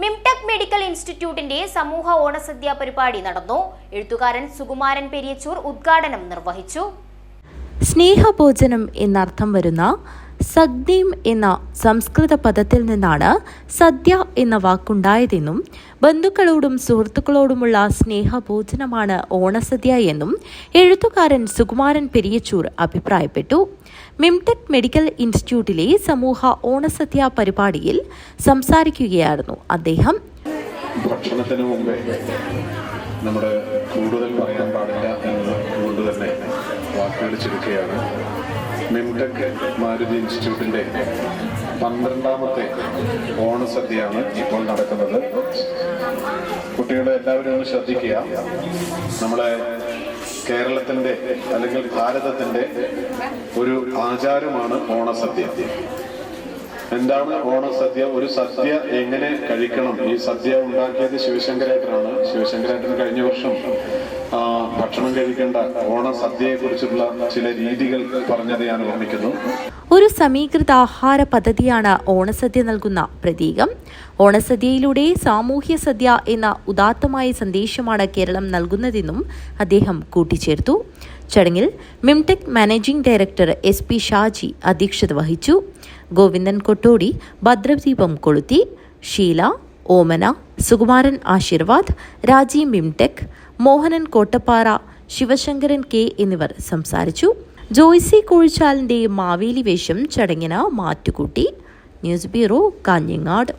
മിംടെക് medical ഇൻസ്റ്റിറ്റ്യൂട്ടിന്റെ സമൂഹ ഓണസദ്യ പരിപാടി നടന്നു. എഴുത്തുകാരൻ സുകുമാരൻ പെരിയച്ചൂർ ഉദ്ഘാടനം നിർവഹിച്ചു. സ്നേഹഭോജനം എന്നർത്ഥം വരുന്ന സഗ്ദീം എന്ന സംസ്കൃത പദത്തിൽ നിന്നാണ് സദ്യ എന്ന വാക്കുണ്ടായതെന്നും ബന്ധുക്കളോടും സുഹൃത്തുക്കളോടുമുള്ള സ്നേഹഭോജനമാണ് ഓണസദ്യ എന്നും എഴുത്തുകാരൻ സുകുമാരൻ പെരിയച്ചൂർ അഭിപ്രായപ്പെട്ടു. മിംടെക് മെഡിക്കൽ ഇൻസ്റ്റിറ്റ്യൂട്ടിലെ സമൂഹ ഓണസദ്യ പരിപാടിയിൽ സംസാരിക്കുകയായിരുന്നു അദ്ദേഹം. നമ്മുടെ കൂടുതൽ പറയാൻ പാടില്ല എന്നുകൊണ്ട് തന്നെ വാക്കുകൾ ചുരുക്കുകയാണ്. മിംടെക് മാരുതി ഇൻസ്റ്റിറ്റ്യൂട്ടിന്റെ പന്ത്രണ്ടാമത്തെ ഓണസദ്യയാണ് ഇപ്പോൾ നടക്കുന്നത്. കുട്ടികളെ എല്ലാവരും ഒന്ന് ശ്രദ്ധിക്കുക. നമ്മളെ കേരളത്തിന്റെ അല്ലെങ്കിൽ ഭാരതത്തിന്റെ ഒരു ആചാരമാണ് ഓണസദ്യ എന്താണ് ഓണസദ്യ ഒരു സദ്യ എങ്ങനെ കഴിക്കണം? ഈ സദ്യ ഉണ്ടാക്കിയത് ശിവശങ്കരേട്ടനാണ്. ശിവശങ്കരേട്ടൻ കഴിഞ്ഞ വർഷം ഭക്ഷണം കഴിക്കേണ്ട ഓണസദ്യയെ കുറിച്ചുള്ള ചില രീതികൾ പറഞ്ഞത് ഞാൻ ഓർമ്മിക്കുന്നു. ഒരു സമീകൃത ആഹാര പദ്ധതിയാണ് ഓണസദ്യ നൽകുന്ന പ്രതീകം. ഓണസദ്യയിലൂടെ സാമൂഹ്യ സദ്യ എന്ന ഉദാത്തമായ സന്ദേശമാണ് കേരളം നൽകുന്നതെന്നും അദ്ദേഹം കൂട്ടിച്ചേർത്തു. ചടങ്ങിൽ Mimtech managing director S P Shaji അധ്യക്ഷത വഹിച്ചു. ഗോവിന്ദൻ കൊട്ടോടി ഭദ്രദീപം കൊളുത്തി ഷീല ഓമന സുകുമാരൻ ആശീർവാദ് രാജീവ് മിംടെക് മോഹനൻ കോട്ടപ്പാറ ശിവശങ്കരൻ കെ എന്നിവർ സംസാരിച്ചു. ജോയ്സി കോഴിച്ചാലിന്റെ മാവേലി വേഷം ചടങ്ങിന് മാറ്റുകൂട്ടി. News bureau Kanhangad.